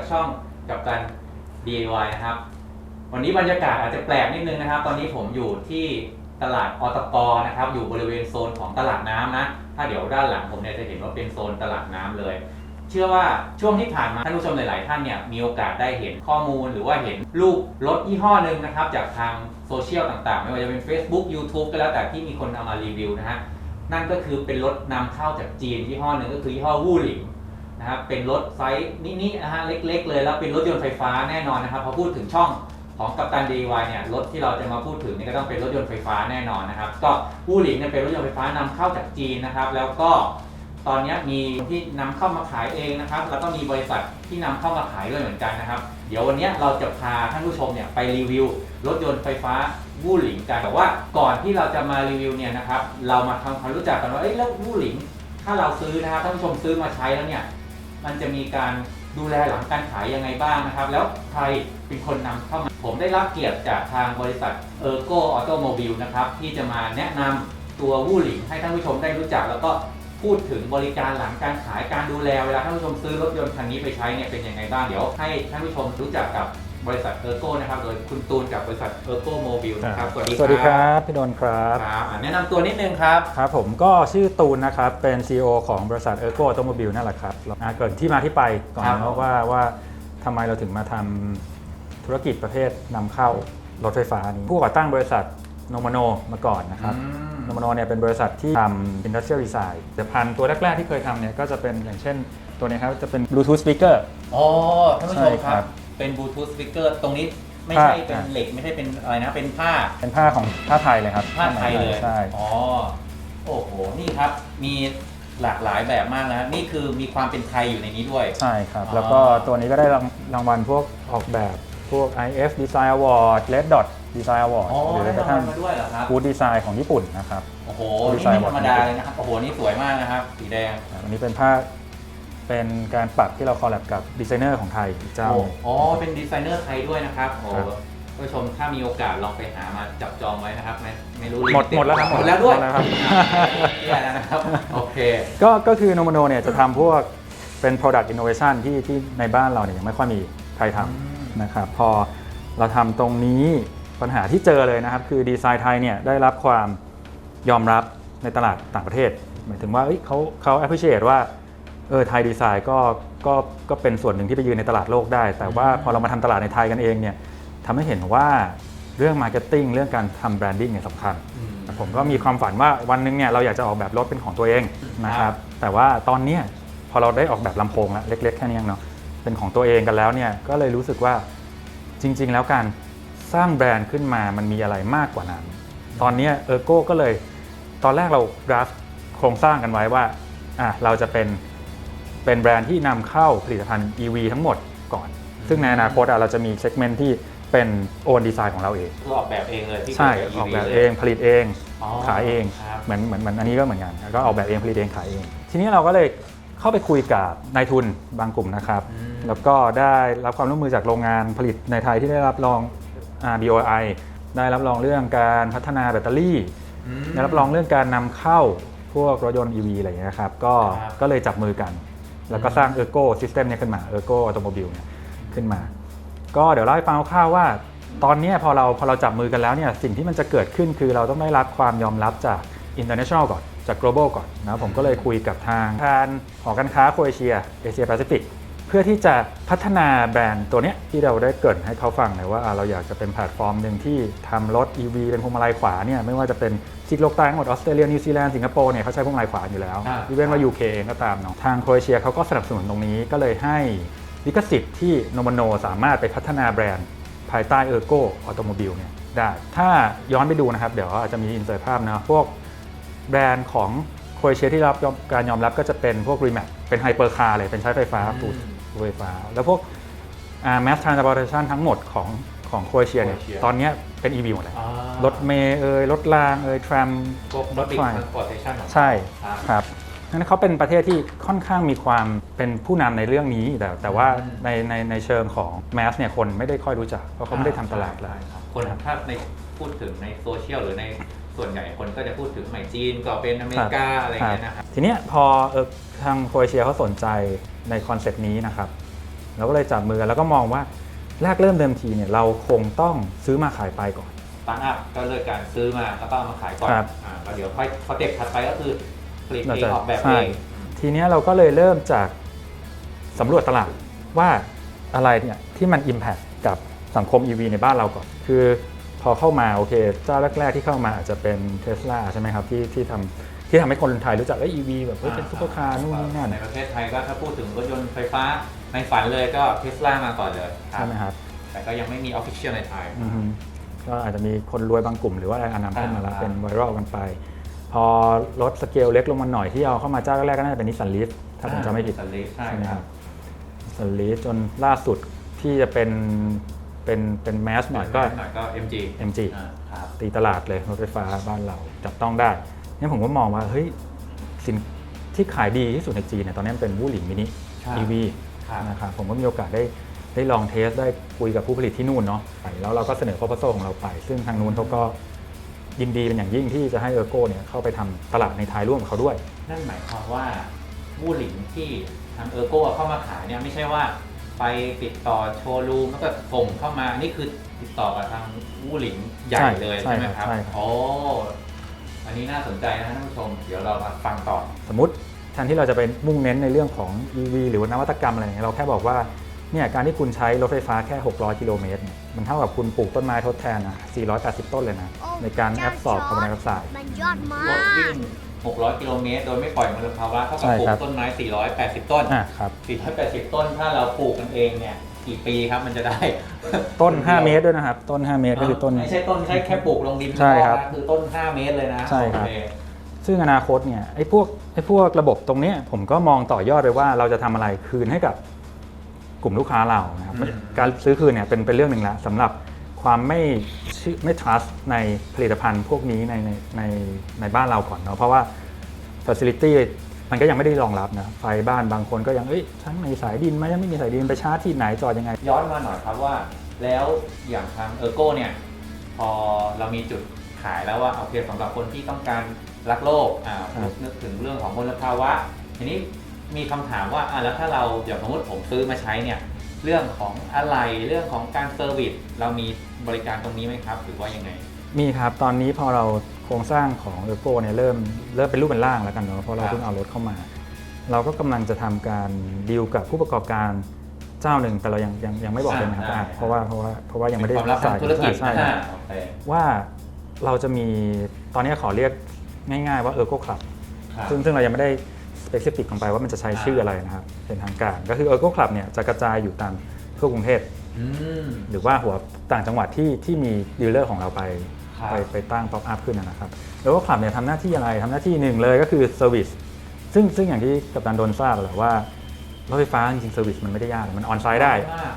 กับผมนะครับโดนจากช่องกับการ DIY นะครับ วันนี้บรรยากาศอาจจะแปลกนิดนึงนะครับ ตอนนี้ผมอยู่ที่ตลาดอตกนะครับ อยู่บริเวณโซนของตลาดน้ำนะ ถ้าเดี๋ยวด้านหลังผมเนี่ยจะเห็นว่าเป็นโซนตลาดน้ำเลย เชื่อว่าช่วงที่ผ่านมาท่านผู้ชมหลาย ๆ ท่านเนี่ยมีโอกาสได้เห็นข้อมูลหรือว่าเห็นรูปรถยี่ห้อหนึ่งนะครับ จากทางโซเชียลต่าง ๆ ไม่ว่าจะเป็น Facebook YouTube ก็แล้วแต่ที่มีคนเอามารีวิวนะฮะนั่นก็คือเป็นรถนำเข้าจากจีนยี่ห้อหนึ่งก็คือยี่ห้อวู่หลิง นะครับเป็นรถไซส์นิดๆนะฮะเล็ก ๆ เลยแล้วเป็นรถยนต์ไฟฟ้าแน่นอนนะครับพอพูดถึงช่องของกัปตัน DIY เนี่ยรถที่เราจะมาพูดถึงนี่ก็ต้องเป็นรถยนต์ไฟฟ้าแน่นอนนะครับก็วู่หลิงเนี่ยเป็นรถยนต์ไฟฟ้านำเข้าจากจีนนะครับ แล้วก็ตอนนี้มีที่นำเข้ามาขายเองนะครับ แล้วก็มีบริษัทที่นำเข้ามาขายด้วยเหมือนกันนะครับ เดี๋ยววันนี้เราจะพาท่านผู้ชมเนี่ยไปรีวิว รถยนต์ไฟฟ้าวู่หลิงกันแต่ว่าก่อนที่เราจะมารีวิวเนี่ยนะครับ เรามาทำความรู้จักกันว่าเอ้ยแล้ววู่หลิง ถ้าเราซื้อนะครับท่านผู้ชมซื้อมาใช้แล้วเนี่ย มันจะมีการดูแลหลังการขายยังไงบ้างนะครับ แล้วใครเป็นคนนำเข้ามา ผมได้รับเกียรติจากทางบริษัทเออร์โกออโตโมบิลนะครับ ที่จะมาแนะนำตัววู่หลิงให้ท่านผู้ชมได้รู้จัก แล้วก็พูดถึงบริการหลังการขายการดูแลเวลาท่านผู้ชมซื้อรถยนต์คันนี้ไปใช้เนี่ยเป็นยังไงบ้างเดี๋ยวให้ท่านผู้ชมรู้จักกับ บริษัทเออร์โกนะครับโดยคุณตูนกับบริษัทเออร์โกโมบิลนะครับสวัสดีสวัสดีครับพี่นนท์ครับครับอะแนะนำตัวนิดนึงครับ ครับผมก็ชื่อตูนนะครับเป็น CEO ของบริษัทเออร์โกออโตโมบิลนั่นแหละครับอ่าเกิดที่มาที่ไปก่อนครับนะว่าว่าทำไมเราถึงมาทำธุรกิจประเภทนำเข้ารถไฟฟ้านี้ผู้ก่อตั้งบริษัทโนมโนมาก่อนนะครับ อืม โนมโนเนี่ยเป็นบริษัทที่ทำ industrial design แต่พันธุ์ตัวแรก ๆ ที่เคยทำเนี่ยก็จะเป็นอย่างเช่นตัวนี้ครับจะเป็น Bluetooth speaker อ๋อท่านผู้ชมใช่คครัรับบ เป็นบลูทูธสปีกเกอร์ตรงนี้ไม่ใช่ผ้า เป็นเหล็กไม่ใช่เป็นอะไรนะเป็นผ้าเป็นผ้าของผ้าไทยเลยครับผ้าไทยเลยใช่ อ๋อโอ้โหนี่ครับมีหลากหลายแบบมากนะครับนี่คือมีความเป็นไทยอยู่ในนี้ด้วย ใช่ครับ อ๋อ แล้วก็ตัวนี้ก็ได้รางรางวัลพวกออกแบบพวก IF Design Award Red Dot Design Award อ๋อหรือได้แม้กรางระทั่งวัลมาด้วยเหรอครับ Good Design ของญี่ปุ่นนะครับ โอ้โหดีนี่ไซน์ไม่ธรรมดาเลยนะครับ โอ้โห นี่สวยมากนะครับ สีแดง อันนี้เป็นผ้า เป็นการปักที่เราคอลแลบกับดีไซเนอร์ของไทยอีกเจ้า โอ้อ๋อ เป็นดีไซเนอร์ไทยด้วยนะครับโอ้ครับท่านผู้ชมถ้ามีโอกาสลองไปหามาจับจองไว้นะครับ ไม่ไม่รู้หมดลิงก์หมดแล้วครับหมดแล้วด้วยหมดแล้วครับ แย่แล้วนะครับ โอเค ก็ก็คือโนโมโนเนี่ยจะทำพวกเป็น product innovation ที่ที่ในบ้านเราเนี่ยยังไม่ค่อยมีใครทอืมำนะครับพอเราทำตรงนี้ปัญหาที่เจอเลยนะครับ คือดีไซน์ไทยเนี่ยได้รับความยอมรับในตลาดต่างประเทศ หมายถึงว่าเอ้ยเขาเขา appreciate ว่า เออไทยดีไซน์ก็ก็ก็เป็นส่วนหนึ่งที่ไปยืนในตลาดโลกได้ แต่ว่าพอเรามาทำตลาดในไทยกันเองเนี่ยทำให้เห็นว่าเรื่อง marketing เรื่องการทำ branding เนี่ยสำคัญอืมผมก็มีความฝันว่าวันหนึงเนี่ยเราอยากจะออกแบบรถเป็นของตัวเองนะคครัรับบแต่ว่าตอนเนี้ยพอเราได้ออกแบบลำโพงแล้วเล็ก ๆ แค่นี้เองเนาะเป็นของตัวเองกันแล้วเนี่ยก็เลยรู้สึกว่าจริง ๆ แล้วการสร้างแบรนด์ขึ้นมามันมีอะไรมากกว่านั้น ตอนเนี้เออร์โก้ก็เลย ตอนแรกเรากราฟโครงสร้างกันไว้ว่าอะเราจะเป็น เป็นแบรนด์ที่นำเข้าผลิตภัณฑ์ EV ทั้งหมดก่อน ซึ่งในอนาคตอะเราจะมีเซกเมนต์ที่เป็นโอนดีไซน์ของเราเอง คือออกแบบเองเลยที่ใช่เกี่ยวออก EV แบบลยเองผลิตเองอ๋อขายเองครับเหมือนเหมือนเหมือนอันนี้ก็เหมือนกันแล้วก็ออกแบบเองผลิตเองขายเอง ทีนี้เราก็เลยเข้าไปคุยกับนายทุนบางกลุ่มนะครับอืมแล้วก็ได้รับความร่วมมือจากโรงงานผลิตในไทยที่ได้รับรอง BOI ได้รับรองเรื่องการพัฒนาแบตเตอรี่อืมได้รับรองเรื่องการนำเข้าพวกรถยนต์ EV อะไรอย่างเงี้ยครับก็ครับก็เลยจับมือกัน แล้วก็สร้างเออร์โก้ซิสเต็มเนี่ยขึ้นมาเออร์โก้ออโตโมบิลเนี่ยขึ้นมา ก็เดี๋ยวเล่าให้ฟังคร่าวๆว่า ตอนนี้พอเราพอเราจับมือกันแล้วเนี่ยสิ่งที่มันจะเกิดขึ้นคือเราต้องได้รับความยอมรับจาก international ก่อนจาก global ก่อนนะผมก็เลยคุยกับทางทางหอการค้าโครเอเชียเอเชียแปซิฟิก เพื่อที่จะพัฒนาแบรนด์ตัวเนี้ยที่เราได้เกิดให้เขาฟังเลยว่าเราอยากจะเป็นแพลตฟอร์มหนึ่งที่ทำรถ EV เป็นพวงมาลัยขวาเนี่ยไม่ว่าจะเป็นซีกโลกใต้ทั้งหมดออสเตรเลียนิวซีแลนด์สิงคโปร์เนี่ยเขาใช้พวงมาลัยขวาอยู่แล้วอีเวนว่า UK เองก็ตามเนาะทางโครเอเชียเขาก็สนับสนุนตรงนี้ก็เลยให้ลิขสิทธิ์ที่โนมโนสามารถไปพัฒนาแบรนด์ ภายใต้เออร์โกออโตโมบิลเนี่ยได้ ถ้าย้อนไปดูนะครับ เดี๋ยวอาจจะมีอินเสิร์ตภาพนะพวกแบรนด์ของโครเอเชียที่รับการยอมรับก็จะเป็นพวก r e m a x เป็นไฮเปอร์คาร์เลยเป็นใช้ไฟฟ้าฟูด ไฟฟ้า แล้วพวก mass transportation ทั้งหมดของของโครเอเชียเนี่ยโครเอเชียตอนเนี้ยเป็น EV หมดเลย อ่ารถเมย์เอ่ยรถรางเอ่ยทรัมพวกรถติดไฟ transportation ของใช่ครับครับนั้นเขาเป็นประเทศที่ค่อนข้างมีความเป็นผู้นำในเรื่องนี้ แต่แต่ว่าอืมในในในเชิงของแมสเนี่ยคนไม่ได้ค่อยรู้จัก เพราะเขาไม่ได้ทำตลาดแล้วใช่ครับคนถ้าในพูดถึงในโซเชียลหรือในส่วนใหญ่คนก็จะพูดถึงใหม่จีนก็เป็นอเมริกาอะไรอย่างเงี้ยนะครับ ทีเนี้ยพอเออทางโครเอเชียเขาสนใจ ในคอนเซปต์นี้นะครับเราก็เลยจับมือกันแล้วก็มองว่าแรกเริ่มเดิมทีเนี่ยเราคงต้องซื้อมาขายไปก่อน สตาร์ทอัพก็เลิกการซื้อมาแล้วก็เอามาขายก่อนครับ อ่าแล้วเดี๋ยวค่อยสเต็ปถัดไปก็คือผลิตเราเองจะออกแบบใช่เองทีเนี้ยเราก็เลยเริ่มจากสำรวจตลาดว่าอะไรเนี่ยที่มัน Impact กับสังคม EV ในบ้านเราก่อน คือพอเข้ามาโอเคเจ้าแรก ๆ ที่เข้ามาอาจจะเป็น Tesla ใช่ไหมครับที่ที่ทำ ที่ทำให้คนไทยรู้จักว่า EV แบบเฮ้ยเป็นซุปเปอร์คาร์นู่นนี่นั่นในประเทศไทยก็ถ้าพูดถึงรถยนต์ไฟฟ้าในฝันเลยก็เทสลามาก่อนเลยใช่ไหมครับ แต่ก็ยังไม่มีออฟฟิเชียลในไทยอือฮึก็อาจจะมีคนรวยบางกลุ่มหรือว่าอะไรอนามเข้ามาแล้วอ่าเป็นไวรัลกันไป พอลดสเกลเล็กลงมาหน่อยที่เอาเข้ามาเจ้าแรกๆก็น่าจะเป็นนิสสันลีฟถ้าผมจำไม่ผิดสันลิฟใช่ใช่ไหมคครัรับบสันลีฟจนล่าสุดที่จะเป็นเป็นเป็นแมสหน่อยก็ หน่อยก็ MG MG อ่าครับ ตีตลาดเลยรถไฟฟ้าบ้านเราจับต้องได้เนี่ยผมก็มองว่าเฮ้ยสินที่ขายดีที่สุดในจีนเนี่ยตอนนี้มันเป็นวู่หลิงมินิครับ EV ครับนะครับผมก็มีโอกาสได้ได้ลองเทสได้คุยกับผู้ผลิตที่นู่นเนาะไปแล้วเราก็เสนอ proposal ของเราไป ซึ่งทางนู้นเขาก็ยินดีเป็นอย่างยิ่งที่จะให้เออร์โกเนี่ยเข้าไปทำตลาดในไทยร่วมกับเขาด้วย นั่นหมายความว่าวูหลิงที่ทางเออร์โก้เข้ามาขายเนี่ยไม่ใช่ว่าไปติดต่อโชว์รูมแล้วก็ส่งเข้ามาอันนี่คือติดต่อกับทางวูหลิงใหญ่ใช่เลยใช่ใช่ไหมครับครับใช่ครับโอ้อั นนี้น่าสนใจนะท่านผู้ชม เดี๋ยวเรามาฟังต่อ สมมติแทนที่เราจะไปมุ่งเน้นในเรื่องของ EV หรือว่านวัตกรรมอะไรอย่างเงี้ยเราแค่บอกว่าเนี่ยการที่คุณใช้รถไฟฟ้าแค่ 600 กิโลเมตรเนี่ยมันเท่ากับคุณปลูกต้นไม้ทดแทนนะ480 ต้นเลยนะ ในการแอบสอบคาร์บอนไดออกไซด์ มันยอดมารถวิ่กง600 กิโลเมตร โดยไม่ปล่อยมลภาวะเท่ากับใช่ปลูครักบต้นไม้ 480 ต้น อะครับ 480 ต้นถ้าเราปลูกกันเองเนี่ย กี่ปีครับมันจะได้ต้น 5 เมตรด้วยนะครับ ต้น 5 เมตรก็คือต้น ไม่ใช่ต้นใช่แค่ปลูกลงดินใช่ครับนะคือต้น 5 เมตรเลยนะใช่ครับ โอเซึ่งอนาคตเนี่ยไอ้พวกไอ้พวกระบบตรงเนี้ยผมก็มองต่อยอดไปว่าเราจะทำอะไรคืนให้กับกลุ่มลูกค้าเรานะครับอืม การซื้อคืนเนี่ยเป็นเป็นเรื่องหนึ่งละสำหรับความไม่เชื่อไม่ trust ในผลิตภัณฑ์พวกนี้ในในในในบ้านเราก่อนเนาะเพราะว่า facility มันก็ยังไม่ได้รองรับนะไฟบ้านบางคนก็ยังเอ้ยทั้งในสายดินไหมยังไม่มีสายดินไปชาร์จที่ไหนจอดยังไง ย้อนมาหน่อยครับว่า แล้วอย่างทางเออร์โก้เนี่ยพอเรามีจุดขายแล้วว่าโอเคสำหรับคนที่ต้องการรักโลกอ่านึกถึงเรื่องของมลภาวะ ทีนี้มีคำถามว่าอ่าแล้วถ้าเราอย่างสมมติผมซื้อมาใช้เนี่ยเรื่องของอะไรเรื่องของการเซอร์วิสเรามีบริการตรงนี้ไหมครับ หรือว่ายังไง มีครับตอนนี้พอเราโครงสร้างของเอ r โกเนี่ยเริ่มเริ่มเป็นรูปเป็นร่างแล้วกันเนาะเพราะเราครับเพิ่งเอารถเข้ามา เราก็กำลังจะทำการดีลกับผู้ประกอบการเจ้าหนึ่งแต่เรายังยังยังไม่บอกเป็นนะครับอ่าอะเพราะว่าเพราะว่าเพราะว่ายังไม่ได้เป็นความลับทางธุรกิจใช่นะครับโอเคว่าเราจะมีตอนนี้ขอเรียกง่ายๆว่าเออร์โกคลับ ครับ ซึ่งซึ่งเรายังไม่ได้สเปซิฟิกลงไปว่ามันจะใช้ชื่ออะไรนะครับเป็นทางการ ก็คือเออร์โกคลับเนี่ยจะกระจายอยู่ตามทั่วกรุงเทพ อืม หรือว่าหัวต่างจังหวัดที่ที่มีดีลเลอร์ของเราไปครับ ไปไปตั้งป๊อปอัพขึ้นนะครับแล้วก็คลับเนี่ยทำหน้าที่อะไรทำหน้าที่หนึ่งเลยก็คือเซอร์วิสซึ่งซึ่งอย่างที่กัปตันโดนทราบแหละว่ารถไฟฟ้าจริงๆเซอร์วิสมันไม่ได้ยากมันออนไซต์ได้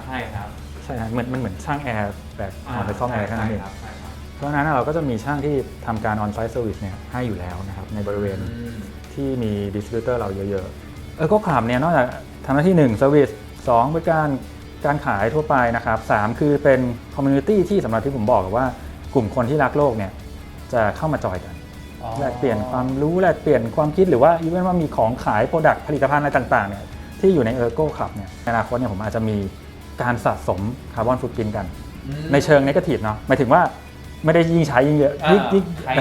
ใช่ครับใช่ครับเหมือนมันเหมือนช่างแอร์แบบออนไปซ่อมแอร์แค่นั้นเองใช่ครับใช่ครับเพราะฉะนั้นเราก็จะมีช่างที่ทำการออนไซต์เซอร์วิสเนี่ยให้อยู่แล้วนะครับในบริเวณอืมที่มีดิสติบิวเตอร์เราเยอะๆเออก็ขับเนี่ยนอกจากทำหน้าที่1 Service 2บริการการขายทั่วไปนะครับ 3 คือเป็นคอมมูนิตี้ที่สำหรับที่ผมบอกว่า กลุ่มคนที่รักโลกเนี่ยจะเข้ามาจอยกันอ๋อแลกเปลี่ยนความรู้แลกเปลี่ยนความคิดหรือว่าอีเวนว่ามีของขายโปรดักต์ผลิตภัณฑ์อะไรต่างๆเนี่ยที่อยู่ในเออร์โก้ขับเนี่ยในอนาคตเนี่ยผมอาจจะมีการสะสมคาร์บอนฟุตพินกันอืมในเชิงนกาทีฟเนาะหมายถึงว่าไม่ได้ยิ่งใช้ยิ่งเยอะอ่ายิ่งยิ่งใคร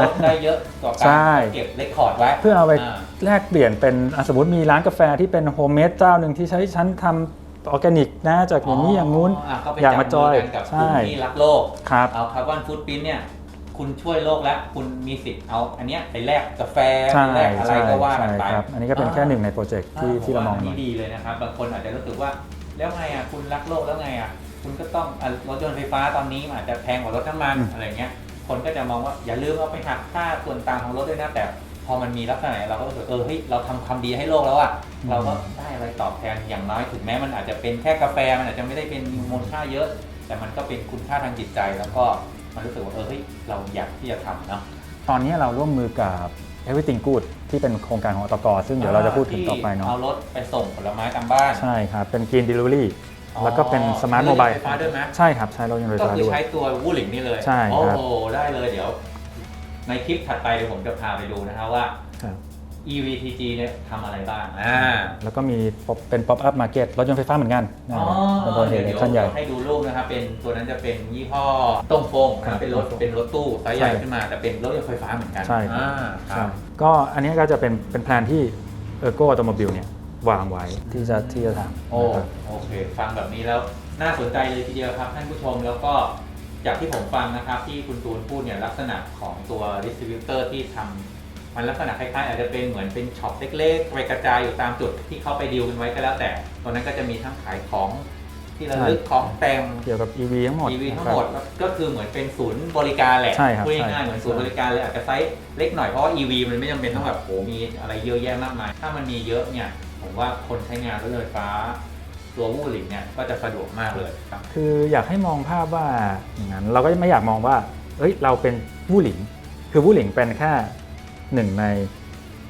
ลดได้เยอะกว่าใช่การเก็บเรคคอร์ดไว้เพื่อเอาไปาแลกเปลี่ยนเป็นอะสมมติมีร้านกาแฟที่เป็นโฮมเมดเจ้าหนึ่งที่ใช้ชั้นทำ ออร์แกนิกนะจากอย่างนี้อย่างงู้นะก็ไปอยากมาจอยจับมืกันกับกลุ่ใช่มที่รักโลกครับ เอาคาร์บอนฟูดพิ้นเนี่ยคุณช่วยโลกแล้วคุณมีสิทธิ์เอาอันเนี้ยไปแลกกาแฟใช่ไปแลกอะไรใช่ก็ว่ากัใช่นไปครับอันนี้ก็เป็นแค่หนึ่งในโปรเจกต์ที่ที่เรามองผหว่น่อยนนี้ดีเลยนะครับบางคนอาจจะรู้สึกว่าแล้วไงอะคุณรักโลกแล้วไงอะคุณก็ต้องอะรถยนต์ไฟฟ้าตอนนี้มันอาจจะแพงกว่ารถน้ำมันอืม อะไรเงี้ยคนก็จะมองว่าอย่าลืมเอาไปหักค่าส่วนต่างของรถด้วยนะแต่ พอมันมีลักษณะไหนเราก็รู้สึกเออเฮ้ยเราทำความดีให้โลกแล้วอะเราก็ได้อะไรตอบแทนอย่างน้อยถึงแม้มันอาจจะเป็นแค่กาแฟมันอาจจะไม่ได้เป็นมูลค่าเยอะ แต่มันก็เป็นคุณค่าทางจิตใจ แล้วก็มันรู้สึกว่าเออเฮ้ยเราอยากที่จะทำเนาะตอนนี้เราร่วมมือกับ Everything Good ที่เป็นโครงการของอตกซึ่งเดี๋ยวเราจะพูดถึงต่อไปเนาะเอารถไปส่งผลไม้ตามบ้าน ใช่ครับ เป็น Green Delivery อ๋อแล้วก็เป็น Smart รถยนต์ Mobile ไฟฟ้าด้วยไหมใช่ครับ ใช้รถยนต์ไฟก็ฟ้าคือด้วยใช้ตัววูหลิงนี่เลย ใช่โอ้ครับโหได้เลยเดี๋ยว ในคลิปถัดไปเดี๋ยวผมจะพาไปดูนะครับว่า ครับ EVTG เนี่ยทำอะไรบ้างอ่าแล้วก็มี pop- เป็น pop up market รถยนต์ไฟฟ้าเหมือนกันนะอ๋อเป็นตัวเห็นเดี๋ยวขั้นใหญ่ ให้ดูรูปนะครับเป็นตัวนั้นจะเป็นยี่ห้อต้งฟงนะครับเป็นรถเป็นรถตู้ไซส์ใหญ่ใช่ขึ้นมาแต่เป็นรถยนต์ไฟฟ้าเหมือนกันใช่ครับ อ่าคใช่รับก็อันนี้ก็จะเป็นเป็นแพลนที่เออร์โกออโตโมบิลเนี่ยวางไว้ที่จะที่จะทำโอ้นะครับ โอเค ฟังแบบนี้แล้วน่าสนใจเลยทีเดียวครับท่านผู้ชมแล้วก็ จากที่ผมฟังนะครับที่คุณตูนพูดเนี่ยลักษณะของตัวดิสติบิวเตอร์ที่ทำมันลักษณะคล้ายๆอาจจะเป็นเหมือนเป็นช็อปเล็กๆไปกระจายอยู่ตามจุดที่เขาไปดีลกันไว้ก็แล้วแต่ตรงนั้นก็จะมีทั้งขายของที่ระลึกของแต่งเกี่ยวกับ EV ทั้งหมด EV ทั้งนะครับหมดก็คือเหมือนเป็นศูนย์บริการแหละใช่ครับพูดใช่ง่ายๆเหมือนศูนย์บริการเลยอาจจะไซส์เล็กหน่อยเพราะว่า EV มันไม่จำเป็นต้องแบบโหมีอะไรเยอะแยะมากมาย ถ้ามันมีเยอะเนี่ยผมว่าคนใช้งานรถยนต์ไฟฟ้า ตัววู่หลิงเนี่ยก็จะสะดวกมากเลยครับ คืออยากให้มองภาพว่าอย่างนั้นเราก็ไม่อยากมองว่าเอ้ยเราเป็นวู่หลิง คือวู่หลิงเป็นแค่หนึ่งใน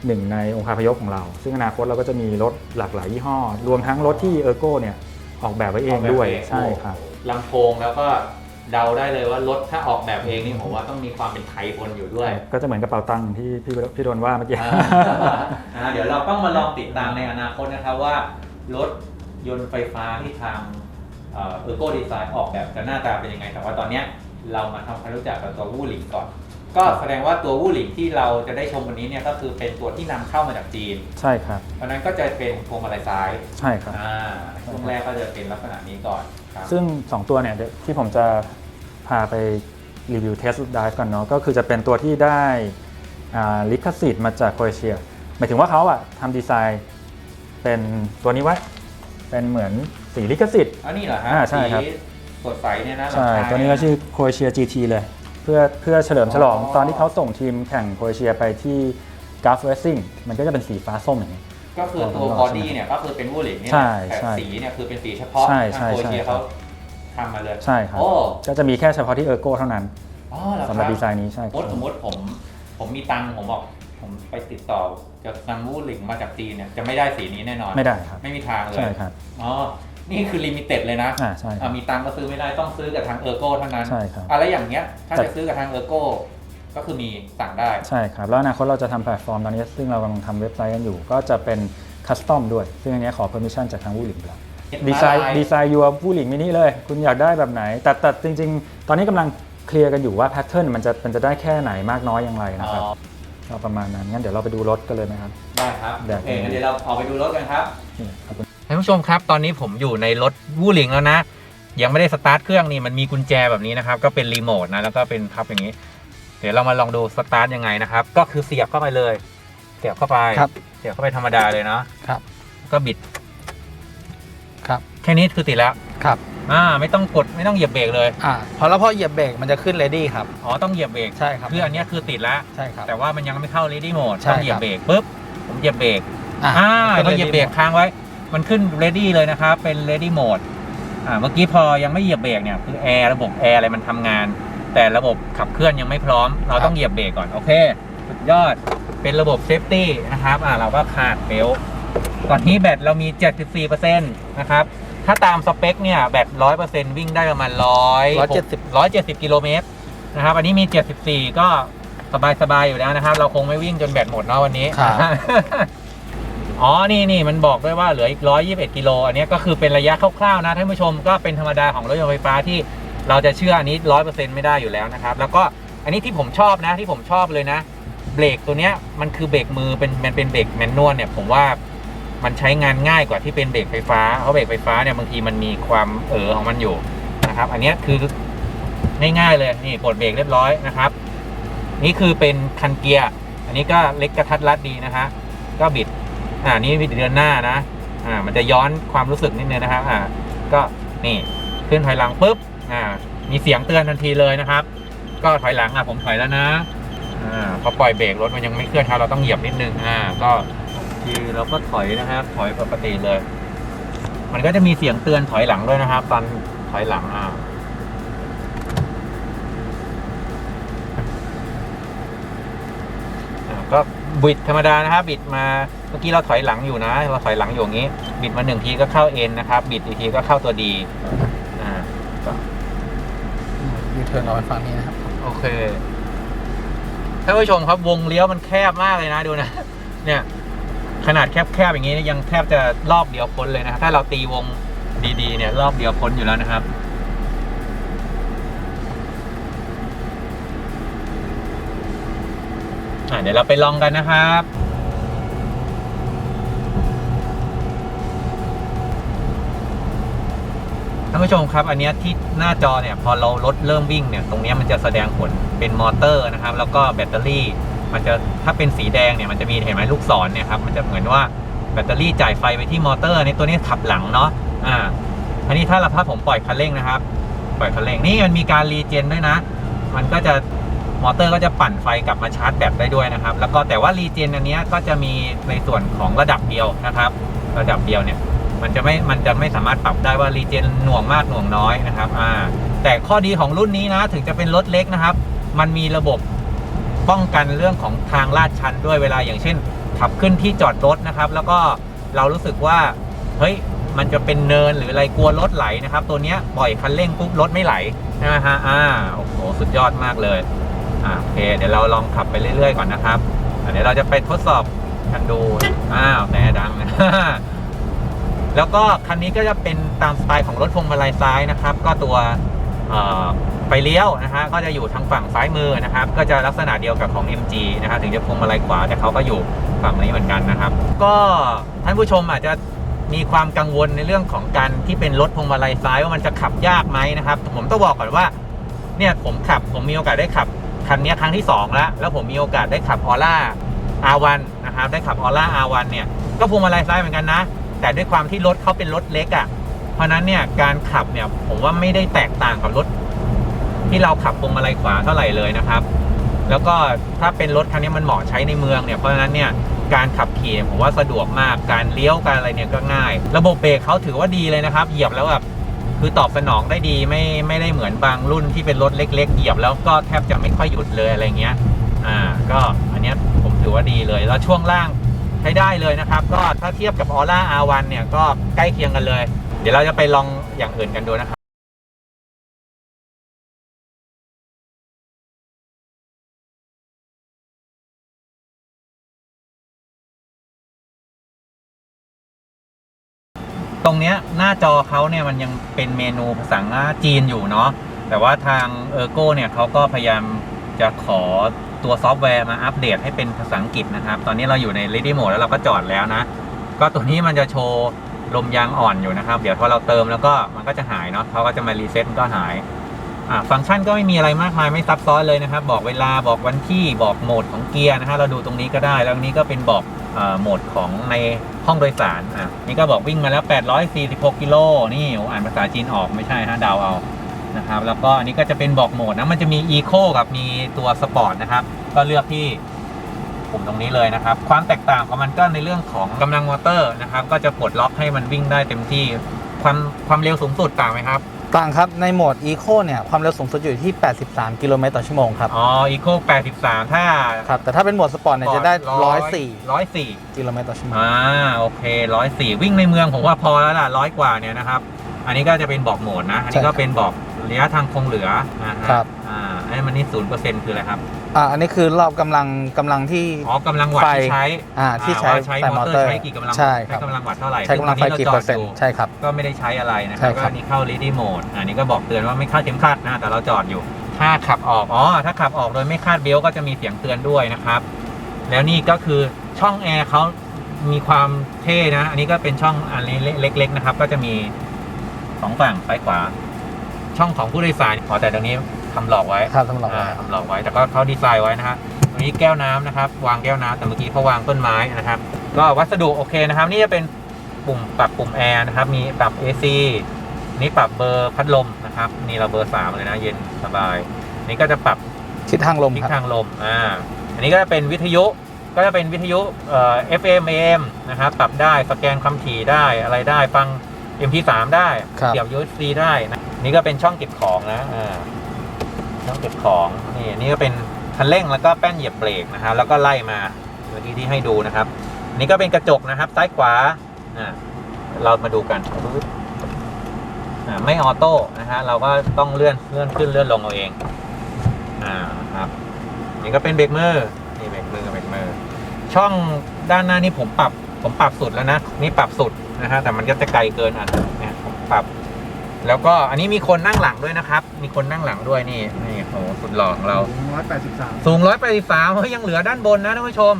หนึ่งในองค์คาพยพของเรา ซึ่งอนาคตเราก็จะมีรถหลากหลายยี่ห้อ รวมทั้งรถที่เออร์โกเนี่ยออกแบบไว้เองด้วยออกแบบเอง ใช่ครับลำโพงแล้วก็เดาได้เลยว่ารถถ้าออกแบบเองนี่ผมว่าต้องมีความเป็นไทยปนอยู่ด้วย ก็จะเหมือนกระเป๋าตังค์ที่พี่พี่โดนว่าเมื่อกี้ อ่าอ่าเดี๋ยวเราต้องมาลองติดตามในอนาคตนะครับว่ารถ ยนต์ไฟฟ้าที่ทางเออร์โกดีไซน์ออกแบบจะหน้าตาเป็นยังไง แต่ว่าตอนเนี้ยเรามาทำความรู้จักกับตัววู่หลิงก่อน ก็แสดงว่าตัววู่หลิงที่เราจะได้ชมวันนี้เนี่ยก็คือเป็นตัวที่นำเข้ามาจากจีน ใช่ครับ เพราะฉะนั้นก็จะเป็นพวงมาลัยซ้ายใช่ครับ อ่าช่วงแรกก็จะเป็นลักษณะนี้ก่อนครับซึ่ง 2 ตัวเนี่ยเดี๋ยวที่ผมจะพาไปรีวิวเทสต์ไดฟ์กันเนาะก็คือจะเป็นตัวที่ได้อ่าลิขสิทธิ์มาจากโครเอเชีย หมายถึงว่าเขาอะทำดีไซน์เป็นตัวนี้ไว้ เป็นเหมือนสีลิขสิทธิ์ อันนี้เหรอฮะอ่าใช่ครับ สีสดใสเนี่ยนะหลังใช่คาตัวนี้ก็ชื่อโครเอเชีย GT เลย เพื่อเพื่อเฉลิมฉลองอ๋อตอนที่เขาส่งทีมแข่งโครเอเชียไปที่ก u ฟเรซิ่งมันก็จะเป็นสีฟ้าส้มอย่างนี้ ก็คือตัวบอดี้เนี่ยก็คือเป็นวู่หลิงเนี่ยใช่แต่ใช่สีเนี่ยคือเป็นสีเฉพาะใช่ทางใช่โครเอเชียใช่ครัเขาบทำมาเลยใช่ครับ โอ้ก็จะมีแค่เฉพาะที่เออร์โกเท่านั้นอ๋อเหรอคสำหรัรับบดีไซน์นี้ใช่คสมรัมบติสมมติผม ผมมีตังค์ผมบอกผมไปติดต่อ จากทางวู่หลิงมาจากจีนเนี่ยจะไม่ได้สีนี้แน่นอน ไม่ได้ครับ ไม่มีทางเลยใช่ครับ อ๋อ นี่คือลิมิเต็ดเลยนะอ่าใช่ครัอะบมีตังค์ก็ซื้อไม่ได้ต้องซื้อกับทางเออร์โกเท่านั้นใช่ครับ อะไรอย่างเงี้ย ถ้าแต่จะซื้อกับทางเออร์โกก็คือมีสั่งได้ ใช่ครับ แล้วอนาคตเราจะทำแพลตฟอร์มตอนนี้ ซึ่งเรากำลังทำเว็บไซต์กันอยู่ ก็จะเป็นคัสตอมด้วย ซึ่งอันนี้ขอ permission จากทางวูหลิงแล้วดีไซน์ดีไซน์ยูวูหลิงมินิเลย คุณอยากได้แบบไหน แต่แต่จริง ๆ ตอนนี้กำลังเคลียร์กันอยู่ว่าแพทเทิร์นมันจะมันจะได้แค่ไหนมากน้อยอย่างไรนะอ๋ครับ อ ก็ประมาณนั้นงั้นเดี๋ยวเราไปดูรถกันเลยไหมครับ ได้ครับเดี๋ยวโอเคงั้นเดี๋ยวเราออกไปดูรถกันครับ นี่ขอบคุณท่านผู้ชมครับ ตอนนี้ผมอยู่ในรถวู่หลิงแล้วนะ ยังไม่ได้สตาร์ทเครื่องนี่มันมีกุญแจแบบนี้นะครับ ก็เป็นรีโมทนะ แล้วก็เป็นพับอย่างนี้ เดี๋ยวเรามาลองดูสตาร์ทยังไงนะครับ ก็คือเสียบเข้าไปเลย เสียบเข้าไป ครับ เสียบเข้าไปธรรมดาเลยเนาะครับ ก็บิด ครับ แค่นี้คือติดแล้ว ครับ อ่าไม่ต้องกดไม่ต้องเหยียบเบรกเลยอ่าพอแล้วพอเหยียบเบรกมันจะขึ้น ready ครับอ๋อต้องเหยียบเบรกใช่ครับคืออันเนี้ยคือติดแล้วใช่ครับแต่ว่ามันยังไม่เข้า ready mode ใช่ต้องเหยียบเบรกปุ๊บผมเหยียบเบรกอ่าอ่ามันก็ขึ้นเหยียบ ready เบรก mode ค้างไว้ มันขึ้น ready เลยนะครับเป็น ready mode อ่าเมื่อกี้พอยังไม่เหยียบเบรกเนี่ยคือแอร์ระบบแอร์อะไรมันทำงาน แต่ระบบขับเคลื่อนยังไม่พร้อม เราต้องเหยียบเบรกก่อนโอเคสุดยอดเป็นระบบเซฟตี้นะครับอ่าเราก็คาดเบลต์ตอนนี้แบตเรามี 74%นะครับ ถ้าตามสเปคเนี่ยแบต100%วิ่งได้ประมาณ100 170 170กิโลเมตรนะครับ อันนี้มี74ก็สบายๆอยู่แล้วนะครับ เราคงไม่วิ่งจนแบตหมดเนาะวันนี้ครับอ๋อ นี่นี่มันบอกด้วยว่าเหลืออีก121กิโล อันนี้ก็คือเป็นระยะคร่าวๆนะท่านผู้ชมก็เป็นธรรมดาของรถยนต์ไฟฟ้าที่เราจะเชื่ออันนี้100%ไม่ได้อยู่แล้วนะครับ แล้วก็อันนี้ที่ผมชอบนะที่ผมชอบเลยนะ เบรกตัวเนี้ยมันคือเบรกมือเป็นมันเป็นเบรกแมนนวลเนี่ยผมว่า มันใช้งานง่ายกว่าที่เป็นเบรกไฟฟ้าเพราะเบรกไฟฟ้าเนี่ยบางทีมันมีความเออของมันอยู่นะครับ อันนี้คือง่ายๆเลยนี่ปลดเบรกเรียบร้อยนะครับ นี่คือเป็นคันเกียร์อันนี้ก็เล็กกระทัดรัดดีนะฮะก็บิดอ่านี่บิดเดือนหน้านะอ่ามันจะย้อนความรู้สึกนิดนึงนะครับอ่าก็นี่ขึ้นถอยหลังปุ๊บอ่ามีเสียงเตือนทันทีเลยนะครับ ก็ถอยหลังอะผมถอยแล้วนะอ่าพอปล่อยเบรกรถมันยังไม่เคลื่อนครับเราต้องเหยียบนิดนึงอ่าก็ ทีเราก็ถอยนะครับ ถอยปกติเลย มันก็จะมีเสียงเตือนถอยหลังด้วยนะครับ ตอนถอยหลังอ่าอ่าก็บิดธรรมดานะครับ บิดมาเมื่อกี้เราถอยหลังอยู่นะ เราถอยหลังอยู่อย่างนี้ บิดมาหนึ่งทีก็เข้าเอ็นนะครับ บิดอีกทีก็เข้าตัวดีอ่าก็ยูเทิร์นเอาไปฝั่งนี้นะครับ โอเคท่านผู้ชมครับวงเลี้ยวมันแคบมากเลยนะดูนะ เนี่ย ขนาดแคบๆอย่างนี้ยังแทบจะรอบเดียวพ้นเลยนะครับถ้าเราตีวงดีๆเนี่ยรอบเดียวพ้นอยู่แล้วนะครับอะเดี๋ยวเราไปลองกันนะครับ ท่านผู้ชมครับ อันนี้ที่หน้าจอเนี่ย พอเรารถเริ่มวิ่งเนี่ย ตรงนี้มันจะแสดงผลเป็นมอเตอร์นะครับ แล้วก็แบตเตอรี่ มันจะถ้าเป็นสีแดงเนี่ยมันจะมีเห็นไหมลูกศรเนี่ยครับมันจะเหมือนว่าแบตเตอรี่จ่ายไฟไปที่มอเตอร์ในตัวนี้ขับหลังเนาะอ่าอันนี้ถ้าเราถ้าผมปล่อยคันเร่งนะครับ ปล่อยคันเร่งนี่มันมีการรีเจนด้วยนะ มันก็จะมอเตอร์ก็จะปั่นไฟกลับมาชาร์จแบตได้ด้วยนะครับ แล้วก็แต่ว่ารีเจนอันนี้ก็จะมีในส่วนของระดับเดียวนะครับ ระดับเดียวเนี่ยมันจะไม่ มันจะไม่สามารถปรับได้ว่ารีเจนหน่วงมากหน่วงน้อยนะครับ อ่า แต่ข้อดีของรุ่นนี้นะ ถึงจะเป็นรถเล็กนะครับ มันมีระบบ ป้องกันเรื่องของทางลาดชันด้วยเวลาอย่างเช่น ขับขึ้นที่จอดรถนะครับ แล้วก็เรารู้สึกว่าเฮ้ยมันจะเป็นเนินหรืออะไรกลัวรถไหลนะครับ ตัวเนี้ยปล่อยคันเร่งปุ๊บรถไม่ไหลนะฮะอ่าโอ้โหสุดยอดมากเลยอ่าโอเค เดี๋ยวเราลองขับไปเรื่อยๆก่อนนะครับเดี๋ยวเราจะไปทดสอบกันดูอ้าวแต่ดังแล้วก็คันนี้ก็จะเป็นตามสไตล์ของรถพวงมาลัยซ้ายนะครับ ก็ตัว ไฟเลี้ยวนะฮะก็จะอยู่ทางฝั่งซ้ายมือนะครับ ก็จะลักษณะเดียวกับของ MG นะครับถึงจะพวงมาลัยขวาแต่เขาก็อยู่ฝั่งนี้เหมือนกันนะครับ ก็ท่านผู้ชมอาจจะมีความกังวลในเรื่องของการที่เป็นรถพวงมาลัยซ้ายว่ามันจะขับยากไหมนะครับ ผมต้องบอกก่อนว่าเนี่ยผมขับผมมีโอกาสได้ขับคันนี้ครั้งที่สองแล้ว แล้วผมมีโอกาสได้ขับออร่า R1 นะครับได้ขับออร่า R1 เนี่ยก็พวงมาลัยซ้ายเหมือนกันนะ แต่ด้วยความที่รถเขาเป็นรถเล็กอะ่ะ เพราะนั้นเนี่ยการขับเนี่ยผมว่าไม่ได้แตกต่างกับรถ ที่เราขับพวงมาลัยขวาเท่าไหร่เลยนะครับ แล้วก็ถ้าเป็นรถคันนี้มันเหมาะใช้ในเมืองเนี่ยเพราะฉะนั้นเนี่ยการขับขี่ผมว่าสะดวกมากการเลี้ยวการอะไรเนี่ยก็ง่าย ระบบเบรกเขาถือว่าดีเลยนะครับ เหยียบแล้วแบบคือตอบสนองได้ดีไม่ไม่ได้เหมือนบางรุ่นที่เป็นรถเล็ก ๆ เหยียบแล้วก็แทบจะไม่ค่อยหยุดเลยอะไรเงี้ยอ่าก็อันเนี้ยผมถือว่าดีเลยแล้วช่วงล่างใช้ได้เลยนะครับ ก็ถ้าเทียบกับออร่า R1 เนี่ยก็ใกล้เคียงกันเลย ดี๋ยวเราจะไปลองอย่างอื่นกันดูนะครับตรงเนี้ยหน้าจอเขาเนี่ยมันยังเป็นเมนูภาษาจีนอยู่เนาะแต่ว่าทางเออร์โกเนี่ยเขาก็พยายามจะขอตัวซอฟต์แวร์มาอัปเดตให้เป็นภาษาอังกฤษนะครับ ตอนนี้เราอยู่ใน Ready Mode แล้วเราก็จอดแล้วนะ ก็ตัวนี้มันจะโชว์ ลมยางอ่อนอยู่นะครับ เดี๋ยวพอเราเติมแล้วก็มันก็จะหายเนาะเขาก็จะมารีเซ็ตก็หายฟังก์ชันก็ไม่มีอะไรมากมายไม่ซับซ้อนเลยนะครับ บอกเวลาบอกวันที่บอกโหมดของเกียร์นะฮะเราดูตรงนี้ก็ได้ แล้วนี้ก็เป็นบอกอโหมดของในห้องโดยสารอะนี่ก็บอกวิ่งมาแล้ว 846กิโลนี่อ่านภาษาจีนออกไม่ใช่ฮะดาวเอานะครับ แล้วก็อันนี้ก็จะเป็นบอกโหมดนะมันจะมี Eco กับมีตัวสปอร์ตนะครับ ก็เลือกที่ ปุ่มตรงนี้เลยนะครับ ความแตกต่างของมันก็ในเรื่องของกำลังมอเตอร์นะครับ ก็จะปลดล็อกให้มันวิ่งได้เต็มที่ ความความเร็วสูงสุดต่างไหมครับ ต่างครับ ในโหมด Eco เนี่ย ความเร็วสูงสุดอยู่ที่ 83 กิโลเมตรต่อชั่วโมงครับ อ๋อ Eco 83 ถ้า ครับ แต่ถ้าเป็นโหมดสปอร์ตเนี่ยจะได้ 104ร้อยสี่กิโลเมตรต่อชั่วโมง อ่า โอเคร้อยสี่วิ่งในเมืองผมว่าพอแล้วล่ะร้อยกว่าเนี่ยนะครับ อันนี้ก็จะเป็นบอกโหมดนะ อันนี้ก็เป็นบอกระยะทางคงเหลือนะฮะครับ อ่าไอ้มันนี่ศูนย์เปอร์เซ็นต์คืออะไรครับ อ่าอันนี้คือรอบกำลังกำลังที่ อ๋อกำลังวัตต์ที่ใช้อ่าที่ใช้ว่าใช้แต่มมออเตเตออร์ ร์ใช้กี่กำลังใช่คใช้รับกำลังวัตต์เท่าไหร่ใช้กำลังไฟกี่เปอร์เซ็นต์ใช่ครับ ก็ไม่ได้ใช้อะไรนะคใช่รับคก็รับ อันนี้เข้า ready mode อันนี้ก็บอกเตือนว่าไม่คาดเข็มขัดนะแต่เราจอดอยู่ ถ้าขับออกอ๋อถ้าขับออกโดยไม่คาดเบลต์ก็จะมีเสียงเตือนด้วยนะครับ แล้วนี่ก็คือช่องแอร์เขามีความเท่นะ อันนี้ก็เป็นช่องอันเล็กๆนะครับ ก็จะมีสองฝั่งซ้ายขวา ช่องของผู้โดยสารอ๋อแต่ตรงนี้ ทำหลอกไว้ครับสำหรับอ่าทำหลอกไว้ แต่ก็เขาดีไซน์ไว้นะฮะตรงนี้แก้วน้ำนะครับ วางแก้วน้ำแต่เมื่อกี้เขาวางต้นไม้นะครับ ก็วัสดุโอเคนะครับ นี่จะเป็นปุ่มปรับปุ่มแอร์นะครับ มีปรับ AC นี่ปรับเบอร์พัดลมนะครับ นี่เราเบอร์สามเลยนะ เย็นสบาย นี่ก็จะปรับ ทิศทางลมทิศครับ ทางลม อ่า อันนี้ก็จะเป็นวิทยุ ก็จะเป็นวิทยุเอ่อ FM AM นะครับ ปรับได้ สแกนความถี่ได้ อะไรได้ ฟัง MP3 ได้ ครับ เสียบ USB ได้นะ นี่ก็เป็นช่องเก็บของนะ อ่า ช่องเก็บของนี่นี่ก็เป็นคันเร่งแล้วก็แป้นเหยียบเบรกนะครับ แล้วก็ไล่มาเมื่อกี้ที่ให้ดูนะครับ นี่ก็เป็นกระจกนะครับ ซ้ายขวาอ่าเรามาดูกันอ่าไม่ออโต้นะฮะเราก็ต้องเลื่อนเลื่อนขึ้นเลื่อนลงเอาเองอ่าครับนี่ก็เป็นเบรกมือนี่เบรกมือเบรกมือช่องด้านหน้านี่ผมปรับ ผมปรับสุดแล้วนะนี่ปรับสุดนะฮะแต่มันก็จะไกลเกินอะเนี่ยผมปรับ แล้วก็อันนี้มีคนนั่งหลังด้วยนะครับ มีคนนั่งหลังด้วยนี่นี่โอ้โหสุดหล่อของเราร้อยแปดสิบสามสูง183เฮ้ยยังเหลือด้านบนนะท่านผู้ชม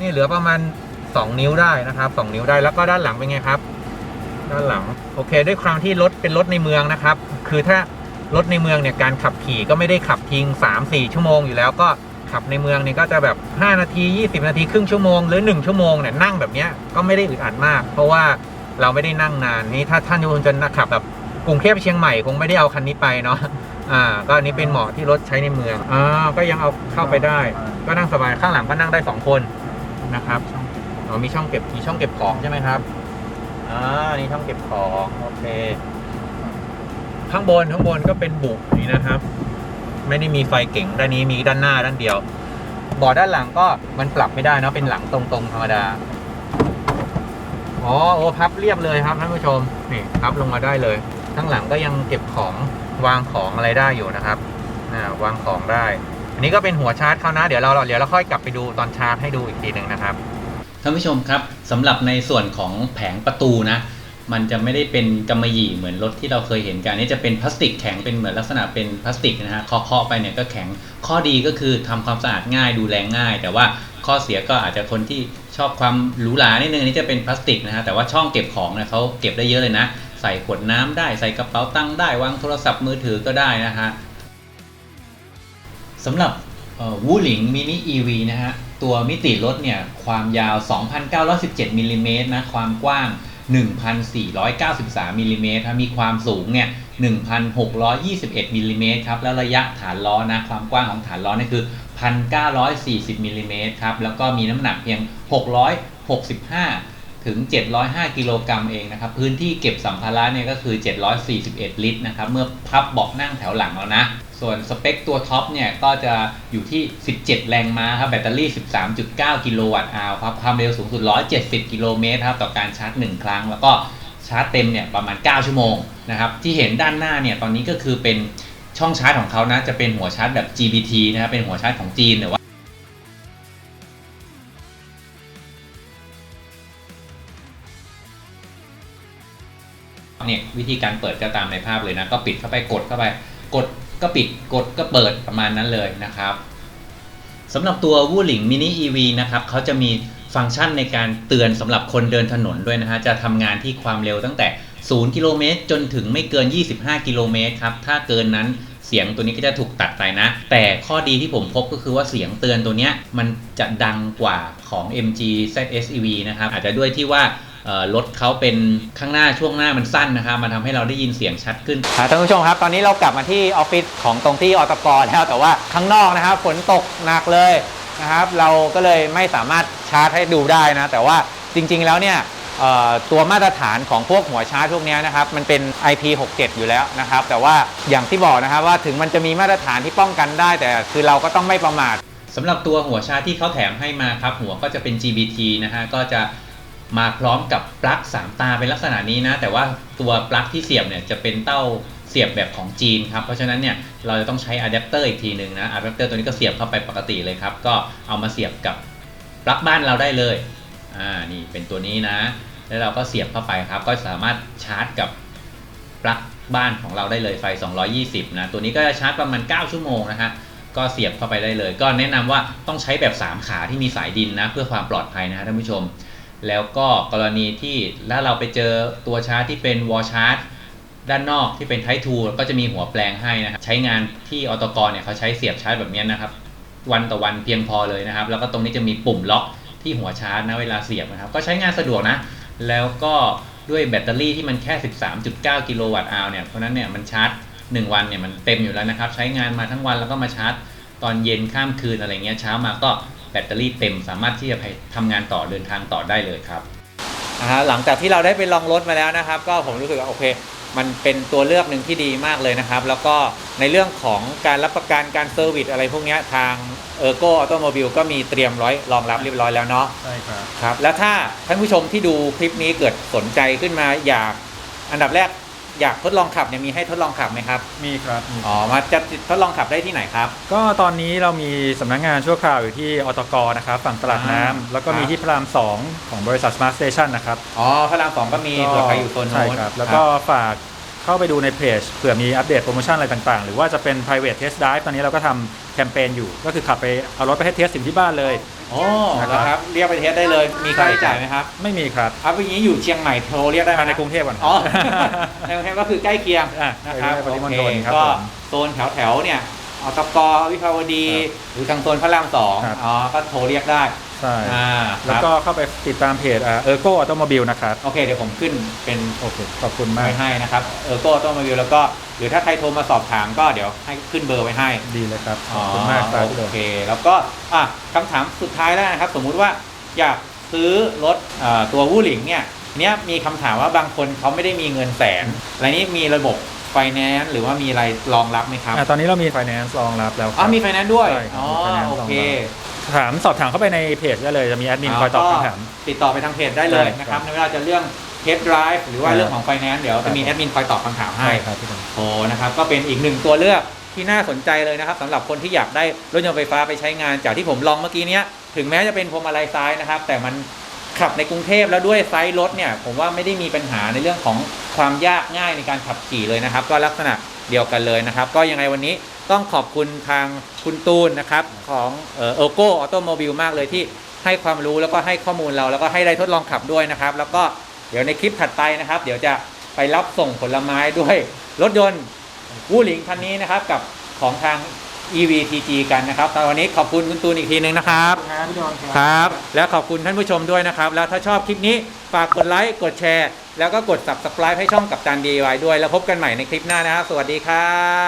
นี่เหลือประมาณ2นิ้วได้นะครับ2นิ้วได้แล้วก็ด้านหลังเป็นไงครับ ด้านหลังโอเค ด้วยความที่รถเป็นรถในเมืองนะครับ คือถ้ารถในเมืองเนี่ยการขับขี่ก็ไม่ได้ขับทิ้ง3-4ชั่วโมงอยู่แล้วก็ขับในเมืองเนี่ยก็จะแบบ 5 นาที 20 นาทีครึ่งชั่วโมงหรือ 1 ชั่วโมงเนี่ยนั่งแบบเนี้ยก็ไม่ได้อึดอัดมาก เพราะว่าเราไม่ได้นั่งนานนี่ถ้าท่านผู้ชมจะขับแบบ กรุงเทพเชียงใหม่คงไม่ได้เอาคันนี้ไปเนาะอ่าก็อันนี้เป็นเหมาะที่รถใช้ในเมืองอ่าก็ยังเอาเข้าไปได้ ก็นั่งสบายข้างหลังก็นั่งได้สองคนนะครับอ๋อมีช่องเก็บมีช่องเก็บของใช่ไหมครับอ่านี่ช่องเก็บของโอเค ข้างบนข้างบนก็เป็นบุกนี่นะครับ ไม่ได้มีไฟเก่งด้านนี้มีด้านหน้าด้านเดียวเบาะด้านหลังก็มันปรับไม่ได้นะเป็นหลังตรงๆธรรมดาอ๋อโอ้พับเรียบเลยครับท่านผู้ชมนี่พับลงมาได้เลย ข้างหลังก็ยังเก็บของวางของอะไรได้อยู่นะครับวางของได้ อันนี้ก็เป็นหัวชาร์จเขานะ เดี๋ยวเราเดี๋ยวเราค่อยกลับไปดูตอนชาร์จให้ดูอีกทีหนึ่งนะครับท่านผู้ชมครับสำหรับในส่วนของแผงประตูนะ มันจะไม่ได้เป็นกำมะหยี่เหมือนรถที่เราเคยเห็นกันนี่จะเป็นพลาสติกแข็งเป็นเหมือนลักษณะเป็นพลาสติกนะฮะเคาะไปเนี่ยก็แข็งข้อดีก็คือทำความสะอาดง่ายดูแลง่าย แต่ว่าข้อเสียก็อาจจะคนที่ชอบความหรูหรานิดนึงอันนี้จะเป็นพลาสติกนะฮะแต่ว่าช่องเก็บของเนี่ยเขาเก็บได้เยอะเลยนะ ใส่ขวดน้ำได้ใส่กระเป๋าตังค์ได้วางโทรศัพท์มือถือก็ได้นะฮะสำหรับวูหลิงมินิ EV นะฮะ ตัวมิติรถเนี่ย ความยาว 2,917มิลลิเมตรนะ ความกว้าง 1,493มิลลิเมตรมีความสูงเนี่ย 1,621มิลลิเมตรครับ แล้วระยะฐานล้อนะ ความกว้างของฐานล้อนี่คือ 1,940มิลลิเมตรครับ แล้วก็มีน้ำหนักเพียง 665 ถึง 705 กิโลกรัมเองนะครับ พื้นที่เก็บสัมภาระเนี่ยก็คือ 741 ลิตรนะครับ เมื่อพับเบาะนั่งแถวหลังแล้วนะ ส่วนสเปคตัวท็อปเนี่ยก็จะอยู่ที่ 17 แรงม้าครับ แบตเตอรี่ 13.9 กิโลวัตต์อาวครับความเร็วสูงสุด 170 กิโลเมตรครับ ต่อการชาร์จ 1 ครั้ง แล้วก็ชาร์จเต็มเนี่ยประมาณ 9 ชั่วโมงนะครับ ที่เห็นด้านหน้าเนี่ยตอนนี้ก็คือเป็นช่องชาร์จของเขานะ จะเป็นหัวชาร์จแบบ GBT นะครับ เป็นหัวชาร์จของจีนแต่ว่า เนี่ยวิธีการเปิดก็ตามในภาพเลยนะ ก็ปิดเข้าไปกดเข้าไป กดก็ปิดกดก็เปิดประมาณนั้นเลยนะครับสำหรับตัววูหลิงมินิ EV นะครับเขาจะมีฟังก์ชันในการเตือนสำหรับคนเดินถนนด้วยนะฮะ จะทำงานที่ความเร็วตั้งแต่ 0 กิโลเมตร จนถึงไม่เกิน 25 กิโลเมตรครับ ถ้าเกินนั้นเสียงตัวนี้ก็จะถูกตัดไปนะ แต่ข้อดีที่ผมพบก็คือว่าเสียงเตือนตัวนี้มันจะดังกว่าของ MG ZSEV นะครับ อาจจะด้วยที่ว่า รถเขาเป็นข้างหน้าช่วงหน้ามันสั้นนะครับมันทำให้เราได้ยินเสียงชัดขึ้นครับท่านผู้ชมครับ ตอนนี้เรากลับมาที่ออฟฟิศของตรงที่อตกแล้วแต่ว่าข้างนอกนะครับฝนตกหนักเลยนะครับเราก็เลยไม่สามารถชาร์จให้ดูได้นะ แต่ว่าจริงๆแล้วเนี่ยเอ่อตัวมาตรฐานของพวกหัวชาร์จพวกเนี้ยนะครับมันเป็น IP67 อยู่แล้วนะครับ แต่ว่าอย่างที่บอกนะครับว่าถึงมันจะมีมาตรฐานที่ป้องกันได้ แต่คือเราก็ต้องไม่ประมาทสำหรับตัวหัวชาร์จที่เขาแถมให้มาครับหัวก็จะเป็น GBT นะฮะก็จะ มาพร้อมกับปลั๊ก3 ตาเป็นลักษณะนี้นะ แต่ว่าตัวปลั๊กที่เสียบเนี่ยจะเป็นเต้าเสียบแบบของจีนครับ เพราะฉะนั้นเนี่ยเราจะต้องใช้อะแดปเตอร์อีกทีหนึ่งนะอะแดปเตอร์ตัวนี้ก็เสียบเข้าไปปกติเลยครับ ก็เอามาเสียบกับปลั๊กบ้านเราได้เลย อ่า นี่เป็นตัวนี้นะ แล้วเราก็เสียบเข้าไปครับ ก็สามารถชาร์จกับปลั๊กบ้านของเราได้เลยไฟ 220 นะ ตัวนี้ก็จะชาร์จประมาณ 9 ชั่วโมงนะฮะก็เสียบเข้าไปได้เลย ก็แนะนำว่าต้องใช้แบบ 3 ขาที่มีสายดินนะ เพื่อความปลอดภัยนะฮะท่านผู้ชม แล้วก็กรณีที่ถ้าเราไปเจอตัวชาร์จที่เป็นวอลชาร์จด้านนอกที่เป็นไททูก็จะมีหัวแปลงให้นะครับใช้งานที่ออโตกรเนี่ยเขาใช้เสียบชาร์จแบบนี้นะครับ วันต่อวันเพียงพอเลยนะครับ แล้วก็ตรงนี้จะมีปุ่มล็อกที่หัวชาร์จนะเวลาเสียบนะครับ ก็ใช้งานสะดวกนะ แล้วก็ด้วยแบตเตอรี่ที่มันแค่ 13.9 กิโลวัตต์อาวเนี่ยเพราะฉะนั้นเนี่ยมันชาร์จ 1 วันเนี่ยมันเต็มอยู่แล้วนะครับ ใช้งานมาทั้งวันแล้วก็มาชาร์จ ตอนเย็นข้ามคืนอะไรเงี้ยเช้ามาก็ แบตเตอรี่เต็มสามารถที่จะไปทำงานต่อเดินทางต่อได้เลยครับนะฮะหลังจากที่เราได้ไปลองรถมาแล้วนะครับ ก็ผมรู้สึกว่าโอเค มันเป็นตัวเลือกหนึ่งที่ดีมากเลยนะครับ แล้วก็ในเรื่องของการรับประกันการเซอร์วิสอะไรพวกเนี้ยทางเออร์โกออโตโมบิลก็มีเตรียมร้อยรองรับเรียบร้อยแล้วเนาะ ใช่ครับ ครับแล้วถ้าท่านผู้ชมที่ดูคลิปนี้เกิดสนใจขึ้นมาอยากอันดับแรก อยากทดลองขับเนี่ยมีให้ทดลองขับไหมครับ มีครับมีอ๋อมาจะทดลองขับได้ที่ไหนครับ ก็ตอนนี้เรามีสำนักงานชั่วคราวอยู่ที่อตกนะครับฝั่งตลาดน้ำอ่าแล้วก็มีครับที่พระราม2ของบริษัท Smart Station นะครับอ๋อพระรามสองก็มีเผื่อใครอยู่โซนใช่โน้นครับ แล้วก็ฝาก เข้าไปดูในเพจเผื่อมีอัปเดตโปรโมชั่นอะไรต่างๆ หรือว่าจะเป็น private test drive ตอนนี้เราก็ทำแคมเปญอยู่ ก็คือขับไปเอารถไปให้เทสถึงที่บ้านเลยโอ้นะครับนะครับ เรียกไปเทสได้เลย มีค่าใช้จ่ายไหมครับไม่มีครับครับอย่างนี้อยู่เชียงใหม่โทรเรียกได้ไหมในกรุงเทพก่อน อ๋อ ในกรุงเทพก็คือใกล้เคียงอะนะครับใกล้ๆปริมณโอเคฑลครับก็ผมโซนแถวแถวๆเนี่ยอตกวิภาวดี หรือทางโซนพระรามสองครับ อ๋อ ก็โทรเรียกได้ ใช่อ่าแล้วก็เข้าไปติดตามเพจเออร์โก้ออโตโมบิลนะครับโอเค เดี๋ยวผมขึ้นเป็นโอเคขอบคุณมากไว้ให้นะครับเออโก้ต้องมาวิวแล้วก็ หรือถ้าใครโทรมาสอบถามก็เดี๋ยวให้ขึ้นเบอร์ไว้ให้ ดีเลยครับขอบคุณมากครับพี่โดโอเค แล้วก็อะคำถามสุดท้ายแล้วนะครับ สมมุติว่าอยากซื้อรถเอ่อตัววู้หลิงเนี่ยเนี้ยมีคำถามว่าบางคนเขาไม่ได้มีเงินแสนอะไรนี้มีระบบไฟแนนซ์หรือว่ามีอะไรรองรับไหมครับอะตอนนี้เรามี finance รองรับแล้วคอ๋อรับมีไฟแนนซ์ด้วยใช่ครับอ๋อมี finance โอเค ถามสอบถามเข้าไปในเพจได้เลยจะมีแอดมินคอยตอบคำถามก็ติดต่อไปทางเพจได้เลยใช่นะครับในเวลาจะเรื่องเทสไดรฟ์หรือว่าครับเรื่องของไฟแนนซ์เดี๋ยวจะมีคแอรับดมินคอยตอบคำถามให้ใช่ครับพี่ดมโอ้นะครับก็เป็นอีกหนึ่งตัวเลือกที่น่าสนใจเลยนะครับสำหรับคนที่อยากได้รถยนต์ไฟฟ้าไปใช้งาน จากที่ผมลองเมื่อกี้เนี้ยถึงแม้จะเป็นพวงมาลัยซ้ายนะครับ แต่มันขับในกรุงเทพแล้วด้วยไซส์รถเนี่ย ผมว่าไม่ได้มีปัญหาในเรื่องของความยากง่ายในการขับขี่เลยนะครับ ก็ลักษณะเดียวกันเลยนะครับ ก็ยังไงวันนี้ ต้องขอบคุณทางคุณตูนนะครับของเออโก้ออโตโมบิลมากเลยที่ให้ความรู้แล้วก็ให้ข้อมูลเราแล้วก็ให้ได้ทดลองขับด้วยนะครับ แล้วก็เดี๋ยวในคลิปถัดไปนะครับ เดี๋ยวจะไปรับส่งผลไม้ด้วยรถยนต์วู้หลิงคันนี้นะครับกับของทาง EVTG กันนะครับตอนวันนี้ขอบคุณคุณตูนอีกทีนึงนะครับครับพี่ดอนครับ และขอบคุณท่านผู้ชมด้วยนะครับ แล้วถ้าชอบคลิปนี้ฝากกดไลค์กดแชร์ แล้วก็กด subscribe ให้ช่องกับตัน DIY ด้วย แล้วพบกันใหม่ในคลิปหน้านะครับ สวัสดีครับ